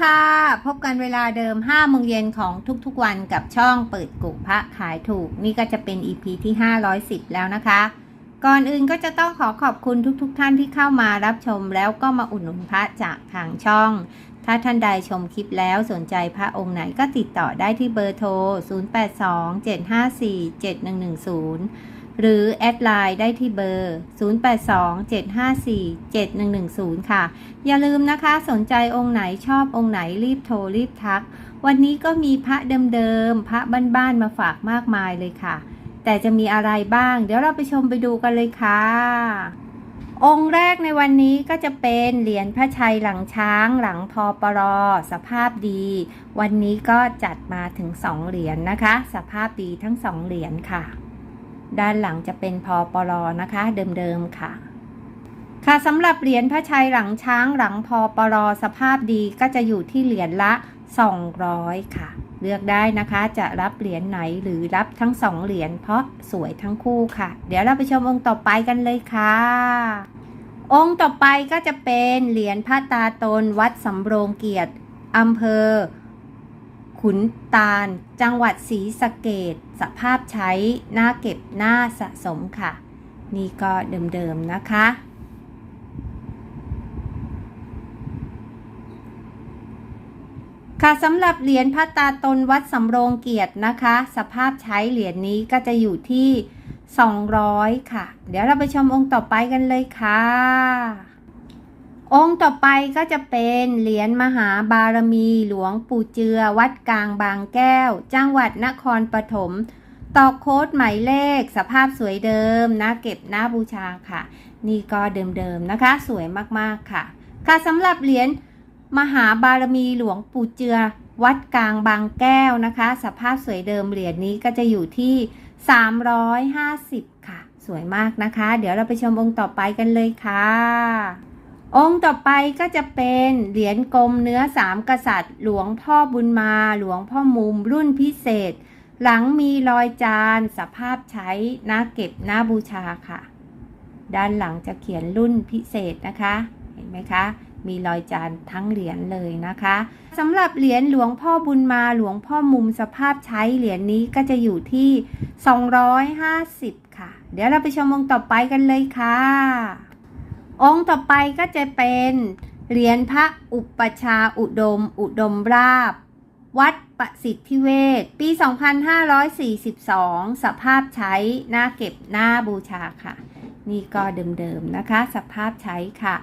ค่ะ พบกันเวลาเดิม5โมงเย็นของทุกๆวันกับช่องเปิดกุพระขายถูก นี่ก็จะเป็น EP ที่ 510 แล้วนะคะ ก่อนอื่นก็จะต้องขอขอบคุณทุกๆทท่านที่เข้ามารับชมแล้วก็มาอุดหนุนพระจากทางช่อง ถ้าท่านใดชมคลิปแล้วสนใจพระองค์ไหนก็ติดต่อได้ที่เบอร์โทร 0827547110 หรือแอดไลน์ได้ที่เบอร์ 0827547110 ค่ะ อย่าลืมนะคะสนใจองค์ไหนชอบองค์ไหนรีบโทรรีบทัก วันนี้ก็มีพระเดิมๆ พระบ้านๆ มาฝากมากมายเลยค่ะ แต่จะมีอะไรบ้าง เดี๋ยวเราไปชมไปดูกันเลยค่ะ องค์แรกในวันนี้ก็จะเป็นเหรียญพระชัยหลังช้างหลังพอปรอสภาพดี วันนี้ก็จัดมาถึง2เหรียญนะคะ สภาพดีทั้ง2เหรียญค่ะ ด้านหลังจะเป็นพอปรนะคะเดิมๆค่ะ ค่ะสำหรับเหรียญพระชัยหลังช้างหลังพอปรสภาพดีก็จะอยู่ที่เหรียญละ 200 ค่ะ เลือกได้นะคะจะรับเหรียญไหนหรือรับทั้งสองเหรียญเพราะสวยทั้งคู่ค่ะ เดี๋ยวเราไปชมองค์ต่อไปกันเลยค่ะองค์ต่อไปก็จะเป็นเหรียญพระตาตนวัดสำโรงเกียรติอำเภอ ขุนตาล จังหวัดศรีสะเกดสภาพใช้หน้าเก็บหน้าสะสมค่ะ นี่ก็เดิมๆนะคะ ค่ะสำหรับเหรียญพระตาตนวัดสำโรงเกียรตินะคะ สภาพใช้เหรียญนี้ก็จะอยู่ที่ 200 ค่ะ เดี๋ยวเราไปชมองค์ต่อไปกันเลยค่ะ องค์ต่อไปก็จะเป็นเหรียญมหาบารมีหลวงปู่เจือ วัดกลางบางแก้ว จังหวัดนครปฐมต่อโค้ดหมายเลข สภาพสวยเดิมนะเก็บหน้าบูชาค่ะ นี่ก็เดิมๆนะคะ สวยมากๆค่ะ ค่ะสำหรับเหรียญมหาบารมีหลวงปู่เจือ วัดกลางบางแก้วนะคะ สภาพสวยเดิมเหรียญนี้ก็จะอยู่ที่ 350 ค่ะ สวยมากนะคะ เดี๋ยวเราไปชมองค์ต่อไปกันเลยค่ะ องค์ต่อไปก็จะเป็นเหรียญกลมเนื้อสามกษัตริย์ หลวงพ่อบุญมา หลวงพ่อมุมรุ่นพิเศษ หลังมีรอยจาน สภาพใช้น้าเก็บน้าบูชาค่ะ ด้านหลังจะเขียนรุ่นพิเศษนะคะ เห็นไหมคะ มีรอยจานทั้งเหรียญเลยนะคะสำหรับเหรียญหลวงพ่อบุญมาหลวงพ่อมุมสภาพใช้เหรียญนี้ก็จะอยู่ที่ 250 ค่ะ เดี๋ยวเราไปชมองค์ต่อไปกันเลยค่ะ องค์ต่อไปก็จะเป็นเหรียญพระอุปชาอุดม อุดมราบ วัดประสิทธิเวชปี 2542 สภาพใช้หน้าเก็บหน้าบูชาค่ะ นี่ก็เดิมๆนะคะ สภาพใช้ค่ะ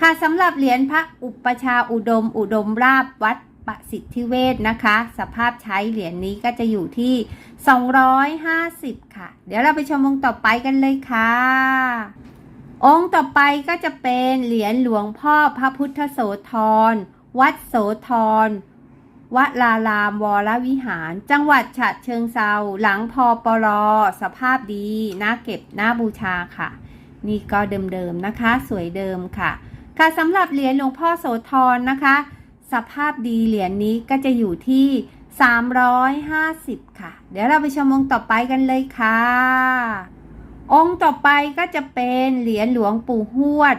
ค่ะสำหรับเหรียญพระอุปชาอุดม อุดมราบวัดประสิทธิเวชนะคะ สภาพใช้เหรียญนี้ก็จะอยู่ที่ 250 ค่ะ เดี๋ยวเราไปชมองต่อไปกันเลยค่ะ องค์ต่อไปก็จะเป็นเหรียญหลวงพ่อพระพุทธโสธร วัดโสธรวัดลารามวรวิหาร จังหวัดฉะเชิงเซาหลังพอปรสภาพดีน่าเก็บน่าบูชาค่ะ นี่ก็เดิมๆนะคะ สวยเดิมค่ะ ค่ะสำหรับเหรียญหลวงพ่อโสธรนะคะ สภาพดีเหรียญนี้ก็จะอยู่ที่ 350 ค่ะ เดี๋ยวเราไปชมองค์ต่อไปกันเลยค่ะ องค์ต่อไปก็จะเป็นเหรียญหลวงปู่หวด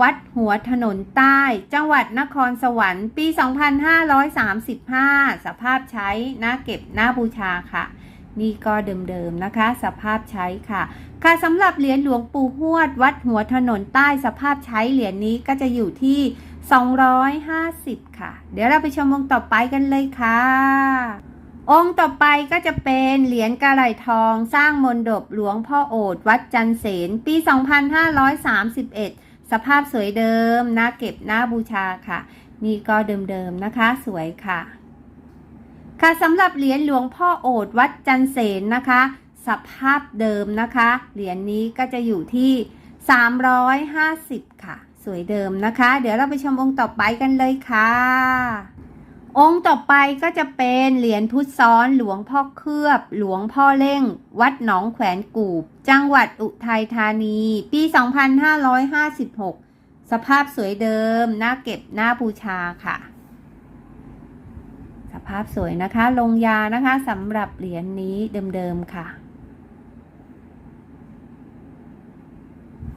วัดหัวถนนใต้ จังหวัดนครสวรรค์ปี 2535 สภาพใช้น่าเก็บน่าบูชาค่ะ นี่ก็เดิมๆนะคะ สภาพใช้ค่ะ ค่ะสำหรับเหรียญหลวงปู่หวด วัดหัวถนนใต้สภาพใช้เหรียญนี้ก็จะอยู่ที่ 250 ค่ะ เดี๋ยวเราไปชมองต่อไปกันเลยค่ะ องค์ต่อไปก็จะเป็นเหรียญกระไหลทองสร้างมนดบหลวงพ่อโอษฐ์วัดจันเสนปี 2531 สภาพสวยเดิมน่าเก็บน่าบูชาค่ะ นี่ก็เดิมๆนะคะ สวยค่ะ ค่ะสำหรับเหรียญหลวงพ่อโอษฐ์วัดจันเสนนะคะ สภาพเดิมนะคะ เหรียญนี้ก็จะอยู่ที่ 350 ค่ะ สวยเดิมนะคะ เดี๋ยวเราไปชมองค์ต่อไปกันเลยค่ะ องค์ต่อไปก็จะเป็นเหรียญพุทธซ้อนหลวงพ่อเคลือบ หลวงพ่อเล่ง วัดหนองแขวนกูบ จังหวัดอุทัยธานี ปี 2556 สภาพสวยเดิมน่าเก็บน่าบูชาค่ะ สภาพสวยนะคะ ลงยานะคะสำหรับเหรียญนี้เดิมๆค่ะ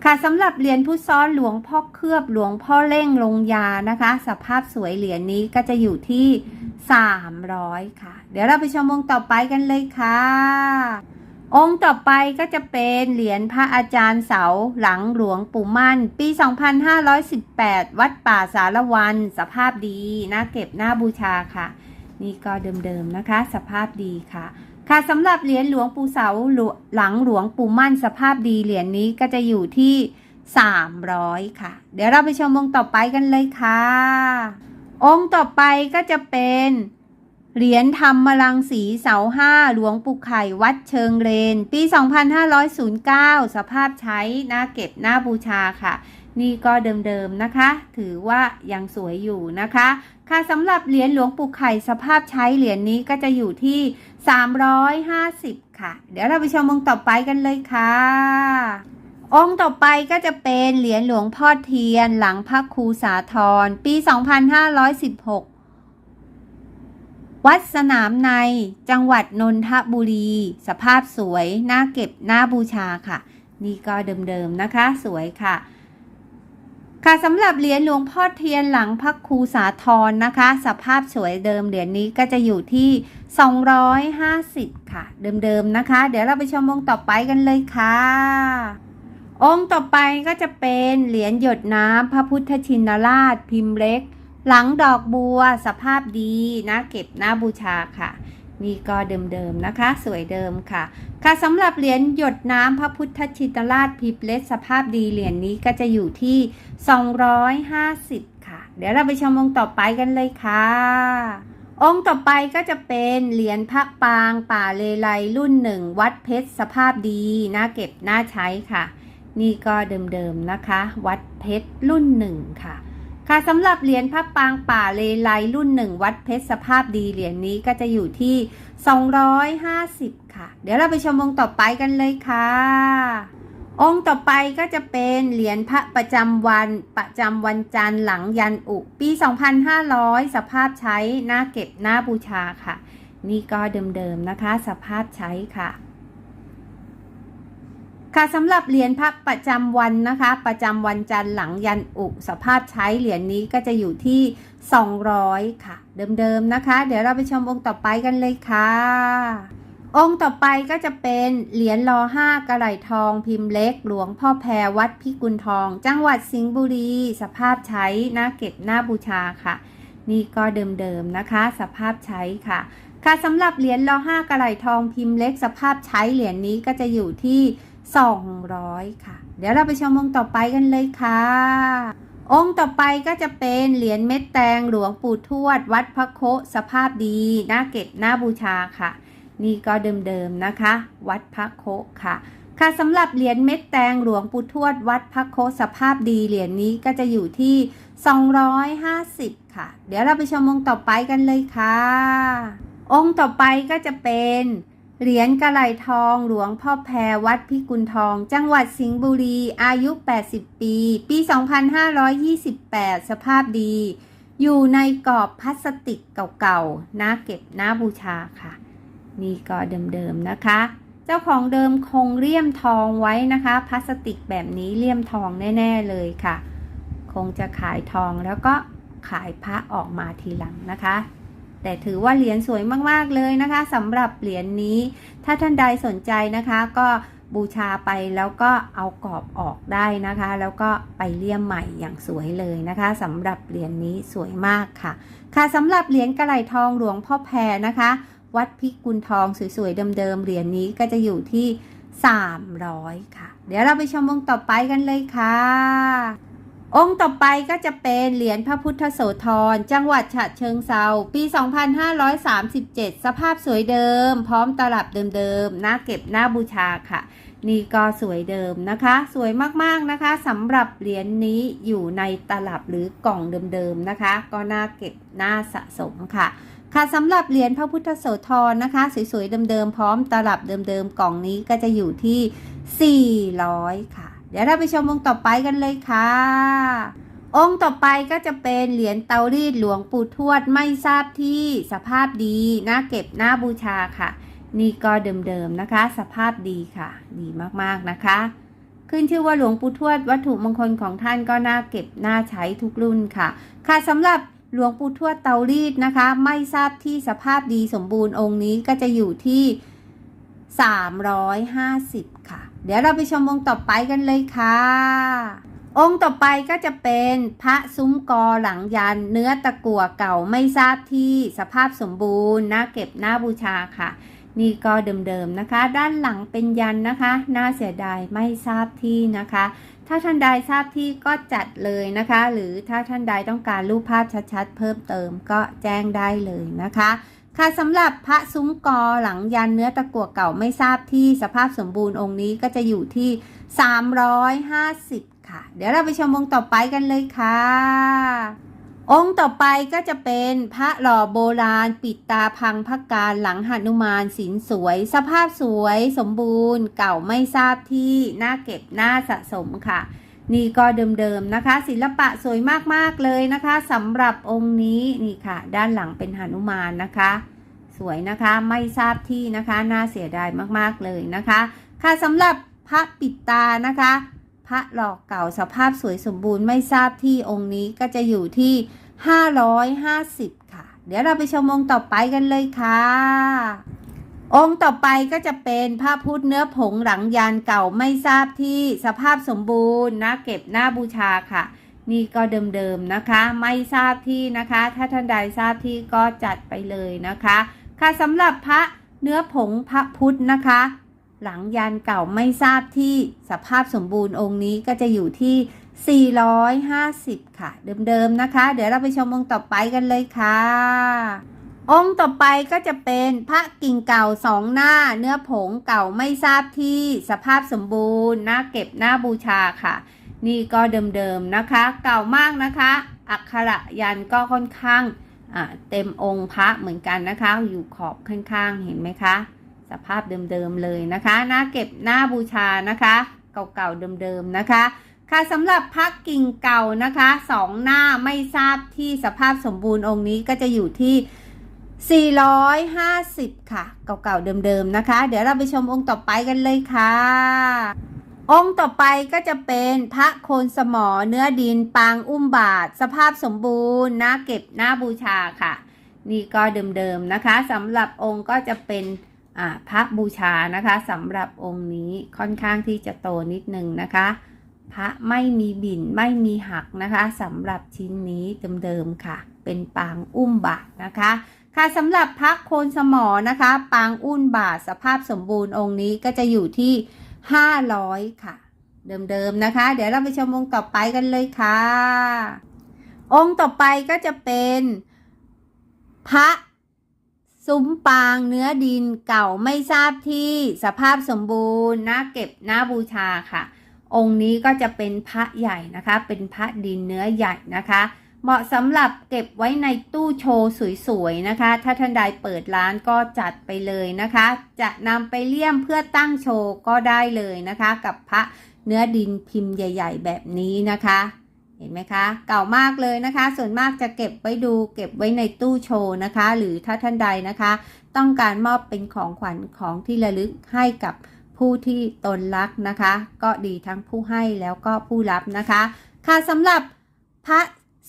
ค่ะสำหรับเหรียญพุทธซ้อนหลวงพ่อเคลือบหลวงพ่อเล่งลงยานะคะ สภาพสวยเหรียญนี้ก็จะอยู่ที่ 300 ค่ะ เดี๋ยวเราไปชมองค์ต่อไปกันเลยค่ะ องค์ต่อไปก็จะเป็นเหรียญพระอาจารย์เสาหลังหลวงปู่มั่น ปี 2518 วัดป่าสารวัน สภาพดีน่าเก็บหน้าบูชาค่ะ นี่ก็เดิมๆนะคะ สภาพดีค่ะ ค่ะสำหรับเหรียญหลวงปู่เสาหลังหลวงปู่มั่นสภาพดีเหรียญนี้ก็จะอยู่ที่ 300 ค่ะ เดี๋ยวเราไปชมองค์ต่อไปกันเลยค่ะ องค์ต่อไปก็จะเป็นเหรียญธรรมลังสีเสาห้าหลวงปู่ไข่วัดเชิงเรนปี 2509 สภาพใช้หน้าเก็บหน้าบูชาค่ะ นี่ก็เดิมๆนะคะ ถือว่ายังสวยอยู่นะคะ ค่ะสำหรับเหรียญหลวงปู่ไข่สภาพใช้เหรียญนี้ก็จะอยู่ที่ 350 ค่ะ เดี๋ยวเราไปชมองค์ต่อไปกันเลยค่ะ องค์ต่อไปก็จะเป็นเหรียญหลวงพ่อเทียนหลังพระครูสาธรปี 2516 วัดสนามในจังหวัดนนทบุรี สภาพสวย น่าเก็บน้าบูชาค่ะ นี่ก็เดิมๆนะคะ สวยค่ะ ค่ะสำหรับเหรียญหลวงพ่อเทียนหลังพระครูสาธรนะคะ สภาพสวยเดิมเหรียญนี้ก็จะอยู่ที่ 250 ค่ะ เดิมๆนะคะ เดี๋ยวเราไปชมองค์ต่อไปกันเลยค่ะ องค์ต่อไปก็จะเป็นเหรียญหยดน้ำพระพุทธชินราชพิมพ์เล็ก หลังดอกบัวสภาพดีนะเก็บหน้าบูชาค่ะ นี่ก็เดิมๆนะคะ สวยเดิมค่ะ ค่ะสำหรับเหรียญหยดน้ำพระพุทธชินราชพิมพ์เล็กสภาพดีเหรียญนี้ก็จะอยู่ที่ 250 ค่ะ เดี๋ยวเราไปชมองค์ต่อไปกันเลยค่ะ องค์ต่อไปก็จะเป็นเหรียญพระปางป่าเลไลรุ่นหนึ่งวัดเพชรสภาพดีน่าเก็บน่าใช้ค่ะ นี่ก็เดิมๆนะคะ วัดเพชรรุ่นหนึ่งค่ะ ค่ะสำหรับเหรียญพระปางป่าเลไลรุ่นหนึ่งวัดเพชรสภาพดีเหรียญนี้ก็จะอยู่ที่ 250 ค่ะ เดี๋ยวเราไปชมองค์ต่อไปกันเลยค่ะ องค์ต่อไปก็จะเป็นเหรียญพระประจำวันประจำวันจันทร์หลังยันอุปี 2500 สภาพใช้หน้าเก็บหน้าบูชาค่ะ นี่ก็เดิมๆนะคะ สภาพใช้ค่ะ ค่ะสำหรับเหรียญพระประจำวันนะคะ ประจำวันจันทร์หลังยันอุสภาพใช้เหรียญนี้ก็จะอยู่ที่ 200 ค่ะ เดิมๆนะคะ เดี๋ยวเราไปชมองค์ต่อไปกันเลยค่ะ องค์ต่อไปก็จะเป็นเหรียญรอห้ากระไหลทองพิมพ์เล็ก หลวงพ่อแพรวัดพิกุลทอง จังหวัดสิงห์บุรี สภาพใช้หน้าเก็บหน้าบูชาค่ะ นี่ก็เดิมๆนะคะ สภาพใช้ค่ะ ค่ะสำหรับเหรียญรอห้ากระไหลทองพิมพ์เล็ก สภาพใช้เหรียญนี้ก็จะอยู่ที่ 200 ค่ะ เดี๋ยวเราไปชมองค์ต่อไปกันเลยค่ะ องค์ต่อไปก็จะเป็นเหรียญเม็ดแตงหลวงปู่ทวด วัดพระโคสภาพดีน่าเก็บหน้าบูชาค่ะ นี่ก็เดิมๆนะคะ วัดพระโคค่ะค่ะสำหรับเหรียญเม็ดแตงหลวงปู่ทวด วัดพระโคสภาพดีเหรียญนี้ก็จะอยู่ที่ 250 ค่ะ เดี๋ยวเราไปชมองค์ต่อไปกันเลยค่ะ องค์ต่อไปก็จะเป็น เหรียญกระไหลทองหลวงพ่อแพรวัดพิกุลทอง จังหวัดสิงห์บุรี อายุ 80 ปี ปี 2528 สภาพดี อยู่ในกรอบพลาสติกเก่าๆน่าเก็บน้าบูชาค่ะ นี่ก็เดิมๆนะคะ เจ้าของเดิมคงเลี่ยมทองไว้นะคะ พลาสติกแบบนี้เลี่ยมทองแน่ๆเลยค่ะ คงจะขายทองแล้วก็ขายพระออกมาทีหลังนะคะ แต่ถือว่าเหรียญสวยมากๆเลยนะคะสำหรับเหรียญนี้ ถ้าท่านใดสนใจนะคะ ก็บูชาไปแล้วก็เอากรอบออกได้นะคะ แล้วก็ไปเลี่ยมใหม่อย่างสวยเลยนะคะสำหรับเหรียญนี้สวยมากค่ะ ค่ะสำหรับเหรียญกระไหลทองหลวงพ่อแพรนะคะ วัดพิกุลทองสวยๆเดิมๆเหรียญนี้ก็จะอยู่ที่ 300 ค่ะ เดี๋ยวเราไปชมองต่อไปกันเลยค่ะ องค์ต่อไปก็จะเป็นเหรียญพระพุทธโสธร จังหวัดฉะเชิงเซาปี 2537 สภาพสวยเดิม พร้อมตลับเดิมๆหน้าเก็บหน้าบูชาค่ะ นี่ก็สวยเดิมนะคะ สวยมากๆนะคะสำหรับเหรียญนี้อยู่ในตลับหรือกล่องเดิมๆนะคะ ก็น่าเก็บน่าสะสมค่ะค่ะสำหรับเหรียญพระพุทธโสธรนะคะ สวยๆเดิมๆพร้อมตลับเดิมๆกล่องนี้ก็จะอยู่ที่ 400 ค่ะ เดี๋ยวเราไปชมองค์ต่อไปกันเลยค่ะ องค์ต่อไปก็จะเป็นเหรียญเตารีดหลวงปู่ทวดไม่ทราบที่สภาพดีน่าเก็บน่าบูชาค่ะ นี่ก็เดิมๆนะคะ สภาพดีค่ะ ดีมากๆนะคะ ขึ้นชื่อว่าหลวงปู่ทวดวัตถุมงคลของท่านก็น่าเก็บน่าใช้ทุกรุ่นค่ะ ค่ะสำหรับหลวงปู่ทวดเตารีดนะคะ ไม่ทราบที่สภาพดีสมบูรณ์องค์นี้ก็จะอยู่ที่ 350 ค่ะ เดี๋ยวเราไปชมองค์ต่อไปกันเลยค่ะ องค์ต่อไปก็จะเป็นพระซุ้มกอหลังยัน เนื้อตะกั่วเก่าไม่ทราบที่สภาพสมบูรณ์น่าเก็บน่าบูชาค่ะ นี่ก็เดิมๆนะคะ ด้านหลังเป็นยันนะคะ น่าเสียดายไม่ทราบที่นะคะ ถ้าท่านใดทราบที่ก็จัดเลยนะคะ หรือถ้าท่านใดต้องการรูปภาพชัดๆ เพิ่มเติมก็แจ้งได้เลยนะคะ ค่ะสำหรับพระซุ้มกอหลังยันเนื้อตะกั่วเก่าไม่ทราบที่สภาพสมบูรณ์องค์นี้ก็จะอยู่ที่ 350 ค่ะ เดี๋ยวเราไปชมองค์ต่อไปกันเลยค่ะ องค์ต่อไปก็จะเป็นพระหล่อโบราณ ปิดตาพังพักการหลังหนุมานสินสวย สภาพสวยสมบูรณ์เก่าไม่ทราบที่น่าเก็บน่าสะสมค่ะ นี่ก็เดิมๆนะคะ ศิลปะสวยมากๆเลยนะคะสำหรับองค์นี้นี่ค่ะ ด้านหลังเป็นหนุมานนะคะ สวยนะคะไม่ทราบที่นะคะน่าเสียดายมากๆเลยนะคะ ค่ะสำหรับพระปิดตานะคะ พระหลอกเก่าสภาพสวยสมบูรณ์ไม่ทราบที่องค์นี้ก็จะอยู่ที่ 550 ค่ะ เดี๋ยวเราไปชมองค์ต่อไปกันเลยค่ะ องค์ต่อไปก็จะเป็นพระพุทธเนื้อผงหลังยานเก่าไม่ทราบที่สภาพสมบูรณ์นะเก็บหน้าบูชาค่ะ นี่ก็เดิมๆนะคะ ไม่ทราบที่นะคะ ถ้าท่านใดทราบที่ก็จัดไปเลยนะคะ ค่ะสำหรับพระเนื้อผงพระพุทธนะคะ หลังยานเก่าไม่ทราบที่สภาพสมบูรณ์องค์นี้ก็จะอยู่ที่ 450 ค่ะ เดิมๆนะคะ เดี๋ยวเราไปชมองค์ต่อไปกันเลยค่ะ องค์ต่อไปก็จะเป็นพระกิ่งเก่าสองหน้า เนื้อผงเก่าไม่ทราบที่สภาพสมบูรณ์น่าเก็บหน้าบูชาค่ะ นี่ก็เดิมๆนะคะ เก่ามากนะคะ อักขระยันก็ค่อนข้างเต็มองค์พระเหมือนกันนะคะ อยู่ขอบข้างๆเห็นไหมคะ สภาพเดิมๆเลยนะคะหน้าเก็บหน้าบูชานะคะ เก่าๆเดิมๆนะคะค่ะสำหรับพระกิ่งเก่านะคะสองหน้าไม่ทราบที่สภาพสมบูรณ์องค์นี้ก็จะอยู่ที่ 450 ค่ะ เก่าๆเดิมๆนะคะ เดี๋ยวเราไปชมองค์ต่อไปกันเลยค่ะ องค์ต่อไปก็จะเป็นพระโคนสมอเนื้อดินปางอุ้มบาท สภาพสมบูรณ์หน้าเก็บหน้าบูชาค่ะ นี่ก็เดิมๆนะคะสำหรับองค์ก็จะเป็นพระบูชานะคะสำหรับองค์นี้ค่อนข้างที่จะโตนิดนึงนะคะ พระไม่มีบิ่นไม่มีหักนะคะสำหรับชิ้นนี้เดิมๆค่ะ เป็นปางอุ้มบาทนะคะ ค่ะสำหรับพระโคนสมอนะคะ ปางอุ้มบาทสภาพสมบูรณ์องค์นี้ก็จะอยู่ที่ 500 ค่ะ เดิมๆนะคะ เดี๋ยวเราไปชมองค์ต่อไปกันเลยค่ะ องค์ต่อไปก็จะเป็นพระซุ้มปางเนื้อดินเก่าไม่ทราบที่สภาพสมบูรณ์น่าเก็บน่าบูชาค่ะ องค์นี้ก็จะเป็นพระใหญ่นะคะ เป็นพระดินเนื้อใหญ่นะคะ เหมาะสำหรับเก็บไว้ในตู้โชว์สวยๆนะคะ ถ้าท่านใดเปิดร้านก็จัดไปเลยนะคะ จะนำไปเลี่ยมเพื่อตั้งโชว์ก็ได้เลยนะคะ กับพระเนื้อดินพิมพ์ใหญ่ ๆ แบบนี้นะคะ เห็นไหมคะ เก่ามากเลยนะคะ ส่วนมากจะเก็บไว้ดูเก็บไว้ในตู้โชว์นะคะ หรือถ้าท่านใดนะคะ ต้องการมอบเป็นของขวัญของที่ระลึกให้กับผู้ที่ตนรักนะคะ ก็ดีทั้งผู้ให้แล้วก็ผู้รับนะคะ ค่ะสำหรับพระ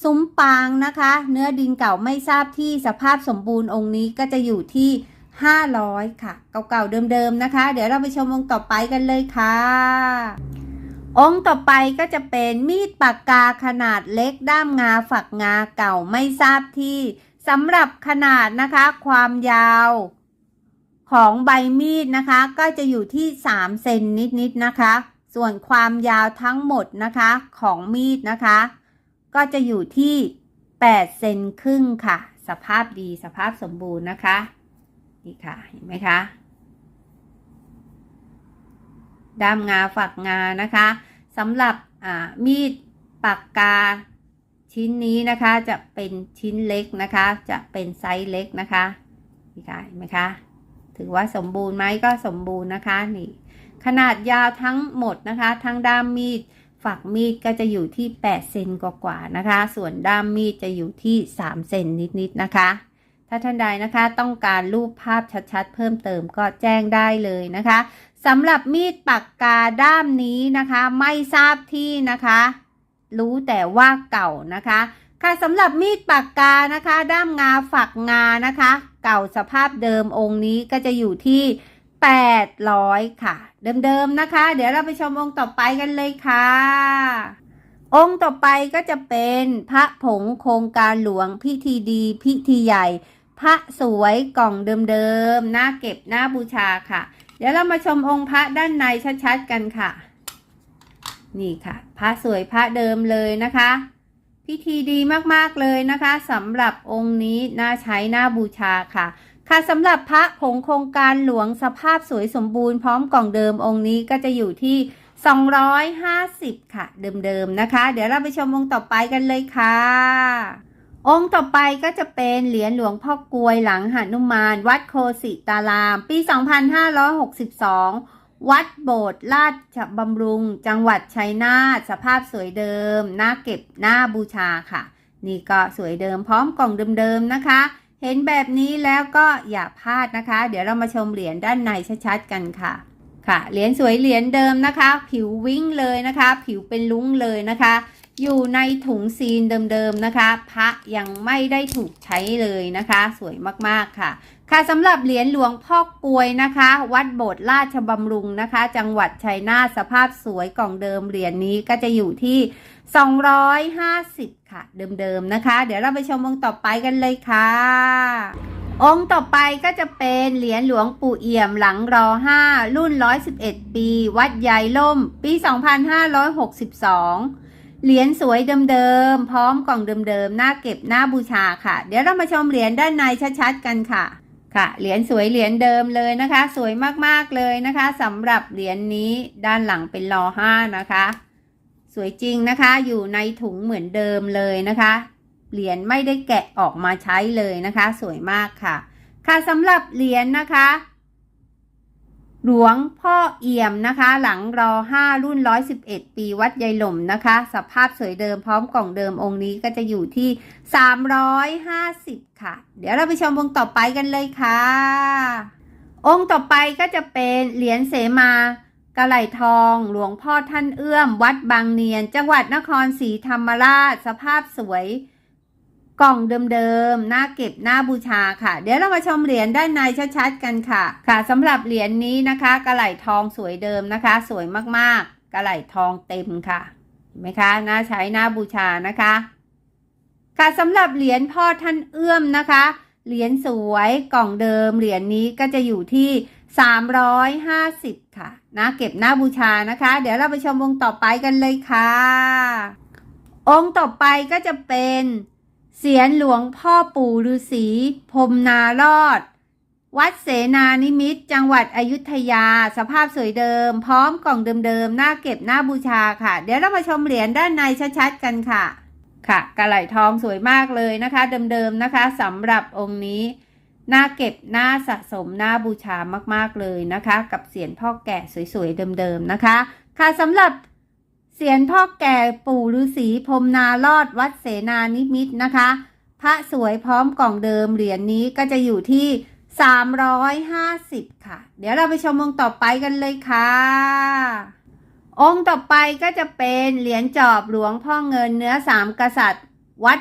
ซุ้มปางนะคะ เนื้อดินเก่าไม่ทราบที่สภาพสมบูรณ์องค์นี้ก็จะอยู่ที่ 500 ค่ะ เก่าๆเดิมๆนะคะ เดี๋ยวเราไปชมองค์ต่อไปกันเลยค่ะ องค์ต่อไปก็จะเป็นมีดปากกาขนาดเล็กด้ามงาฝักงาเก่าไม่ทราบที่สำหรับขนาดนะคะ ความยาวของใบมีดนะคะ ก็จะอยู่ที่ 3 เซนนิดๆนะคะ ส่วนความยาวทั้งหมดนะคะของมีดนะคะ ก็จะอยู่ที่8เซนครึ่งค่ะ สภาพดีสภาพสมบูรณ์นะคะ นี่ค่ะ เห็นไหมคะด้ามงาฝักงานะคะสำหรับอ่ามีดปากกาชิ้นนี้นะคะจะเป็นชิ้นเล็กนะคะ จะเป็นไซส์เล็กนะคะนี่ค่ะเห็นไหมคะถือว่าสมบูรณ์ไหมก็สมบูรณ์นะคะนี่ ขนาดยาวทั้งหมดนะคะ ทั้งด้ามมีด ฝักมีดก็จะอยู่ที่ 8 เซนกว่าๆนะคะ ส่วนด้ามมีดจะอยู่ที่ 3 เซนนิดๆนะคะ ถ้าท่านใดนะคะต้องการรูปภาพชัดๆ เพิ่มเติมก็แจ้งได้เลยนะคะสำหรับมีดปากกาด้ามนี้นะคะ ไม่ทราบที่นะคะ รู้แต่ว่าเก่านะคะ ค่ะสำหรับมีดปากกานะคะ ด้ามงาฝักงานะคะ เก่าสภาพเดิมองค์นี้ก็จะอยู่ที่ 800 ค่ะ เดิมๆนะคะ เดี๋ยวเราไปชมองค์ต่อไปกันเลยค่ะ องค์ต่อไปก็จะเป็นพระผงโครงการหลวงพิธีดีพิธีใหญ่ พระสวยกล่องเดิมๆหน้าเก็บหน้าบูชาค่ะ เดี๋ยวเรามาชมองค์พระด้านในชัดๆกันค่ะ นี่ค่ะ พระสวยพระเดิมเลยนะคะ พิธีดีมากๆเลยนะคะสำหรับองค์นี้น่าใช้หน่าบูชาค่ะ ค่ะสำหรับพระผงโครงการหลวงสภาพสวยสมบูรณ์พร้อมกล่องเดิมองค์นี้ก็จะอยู่ที่ 250 ค่ะ เดิมๆนะคะ เดี๋ยวเราไปชมองค์ต่อไปกันเลยค่ะ องค์ต่อไปก็จะเป็นเหรียญหลวงพ่อกลวยหลังหานุมาน วัดโคสิตาราม ปี 2562 วัดโบสถ์ราชบำรุง จังหวัดชัยนาทสภาพสวยเดิมหน้าเก็บหน้าบูชาค่ะ นี่ก็สวยเดิมพร้อมกล่องเดิมๆนะคะ เห็นแบบนี้แล้วก็อย่าพลาดนะคะ เดี๋ยวเรามาชมเหรียญด้านในชัดๆกันค่ะ ค่ะ เหรียญสวยเหรียญเดิมนะคะ ผิววิ่งเลยนะคะ ผิวเป็นลุ้งเลยนะคะ อยู่ในถุงซีนเดิมๆนะคะ พระยังไม่ได้ถูกใช้เลยนะคะ สวยมากๆค่ะ ค่ะสำหรับเหรียญหลวงพ่อกวยนะคะ วัดโบสถ์ราชบำรุงนะคะ จังหวัดชัยนาทสภาพสวยกล่องเดิมเหรียญนี้ก็จะอยู่ที่ 250 ค่ะ เดิมๆนะคะ เดี๋ยวเราไปชมองค์ต่อไปกันเลยค่ะ องค์ต่อไปก็จะเป็นเหรียญหลวงปู่เอี่ยมหลังรอ 5 รุ่น 111 ปี วัดยายล่ม ปี 2562เหรียญสวยเดิมๆ พร้อมกล่องเดิมๆ หน้าเก็บหน้าบูชาค่ะ เดี๋ยวเรามาชมเหรียญด้านในชัดๆ กันค่ะ ค่ะเหรียญสวยเหรียญเดิมเลยนะคะ สวยมากๆเลยนะคะสำหรับเหรียญนี้ด้านหลังเป็นรอห้านะคะ สวยจริงนะคะอยู่ในถุงเหมือนเดิมเลยนะคะ เหรียญไม่ได้แกะออกมาใช้เลยนะคะ สวยมากค่ะ ค่ะสำหรับเหรียญนะคะ หลวงพ่อเอี่ยมนะคะ หลังรอ 5 รุ่น 111 ปีวัดยายหล่มนะคะ สภาพสวยเดิมพร้อมกล่องเดิมองค์นี้ก็จะอยู่ที่ 350 ค่ะ เดี๋ยวเราไปชมองค์ต่อไปกันเลยค่ะ องค์ต่อไปก็จะเป็นเหรียญเสมากระไหลทอง หลวงพ่อท่านเอื้อม วัดบางเนียน จังหวัดนครศรีธรรมราช สภาพสวย กล่องเดิมๆหน้าเก็บหน้าบูชาค่ะ เดี๋ยวเรามาชมเหรียญด้านในชัดๆกันค่ะ ค่ะสำหรับเหรียญนี้นะคะกระไหลทองสวยเดิมนะคะ สวยมากๆกระไหลทองเต็มค่ะเห็นไหมคะน่าใช้น่าบูชานะคะ ค่ะสำหรับเหรียญพ่อท่านเอื้อมนะคะ เหรียญสวยกล่องเดิม เหรียญนี้ก็จะอยู่ที่ 350 ค่ะนะเก็บหน้าบูชานะคะ เดี๋ยวเราไปชมองต่อไปกันเลยค่ะ องค์ต่อไปก็จะเป็น เสียนหลวงพ่อปู่ฤาษีพรมนารอด วัดเสนานิมิตจังหวัดอยุธยา สภาพสวยเดิม พร้อมกล่องเดิมๆหน้าเก็บหน้าบูชาค่ะ เดี๋ยวเรามาชมเหรียญด้านในชัดๆกันค่ะ ค่ะกระไหลทองสวยมากเลยนะคะ เดิมๆนะคะสำหรับองค์นี้หน้าเก็บหน้าสะสมหน้าบูชามากๆเลยนะคะ กับเสียนพ่อแก่สวยๆเดิมๆนะคะ ค่ะสำหรับ เสียนพ่อแก่ปู่ฤาษีพรมนารอดวัดเสนานิมิตรนะคะ พระสวยพร้อมกล่องเดิมเหรียญนี้ก็จะอยู่ที่ 350 ค่ะ เดี๋ยวเราไปชมองค์ต่อไปกันเลยค่ะ องค์ต่อไปก็จะเป็นเหรียญจอบหลวงพ่อเงินเนื้อสามกษัตริย์ วัด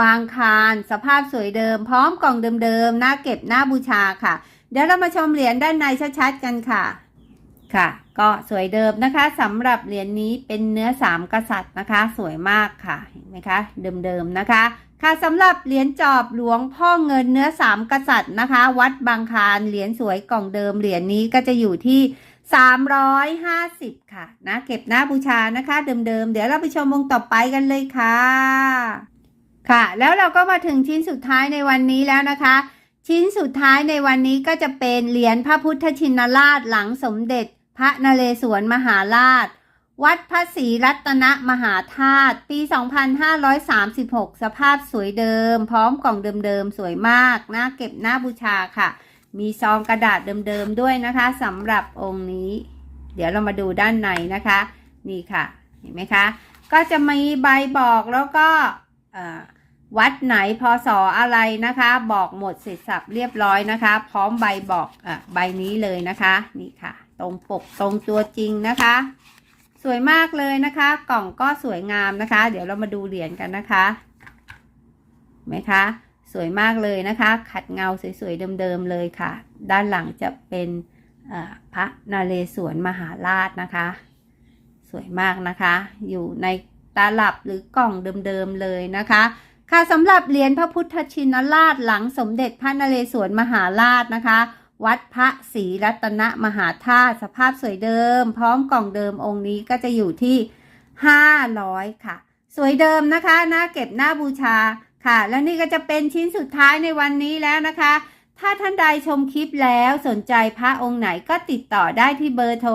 บางคารสภาพสวยเดิม พร้อมกล่องเดิมๆหน้าเก็บหน้าบูชาค่ะ เดี๋ยวเรามาชมเหรียญด้านในชัดๆกันค่ะ ค่ะ ก็สวยเดิมนะคะสำหรับเหรียญนี้เป็นเนื้อสามกษัตริย์นะคะ สวยมากค่ะเห็นไหมคะ เดิมๆนะคะ ค่ะสำหรับเหรียญจอบหลวงพ่อเงินเนื้อสามกษัตริย์นะคะ วัดบางคารเหรียญสวยกล่องเดิมเหรียญนี้ก็จะอยู่ที่ 350 ค่ะนะเก็บหน้าบูชานะคะ เดิมๆเดี๋ยวเราไปชมวงต่อไปกันเลยค่ะ ค่ะ แล้วเราก็มาถึงชิ้นสุดท้ายในวันนี้แล้วนะคะ ชิ้นสุดท้ายในวันนี้ก็จะเป็นเหรียญพระพุทธชินราชหลังสมเด็จ พระนเรศวรมหาราช วัดพระศรีรัตนมหาธาตุปี 2536 สภาพสวยเดิม พร้อมกล่องเดิมๆ สวยมากน่าเก็บน้าบูชาค่ะ มีซองกระดาษเดิมๆ ด้วยนะคะสำหรับองค์นี้ เดี๋ยวเรามาดูด้านในนะคะ นี่ค่ะ เห็นไหมคะ ก็จะมีใบบอกแล้วก็เอ่อ วัดไหนพศอะไรนะคะ บอกหมดเสร็จสับเรียบร้อยนะคะ พร้อมใบบอกอะใบนี้เลยนะคะ นี่ค่ะ ตรงปกตรงตัวจริงนะคะ สวยมากเลยนะคะ กล่องก็สวยงามนะคะ เดี๋ยวเรามาดูเหรียญกันนะคะไหมคะสวยมากเลยนะคะ ขัดเงาสวยๆเดิมๆเลยค่ะ ด้านหลังจะเป็นอ่อพระนเรศวรมหาราชนะคะ สวยมากนะคะ อยู่ในตาลับหรือกล่องเดิมๆเลยนะคะ ค่ะสำหรับเหรียญพระพุทธชินราชหลังสมเด็จพระนเรศวรมหาราชนะคะ วัดพระศรีรัตนมหาธาตุสภาพสวยเดิม พร้อมกล่องเดิมองค์นี้ก็จะอยู่ที่ 500 ค่ะ สวยเดิมนะคะน่าเก็บหน้าบูชาค่ะ แล้วนี่ก็จะเป็นชิ้นสุดท้ายในวันนี้แล้วนะคะ ถ้าท่านใดชมคลิปแล้วสนใจพระองค์ไหนก็ติดต่อได้ที่เบอร์โทร 0827547110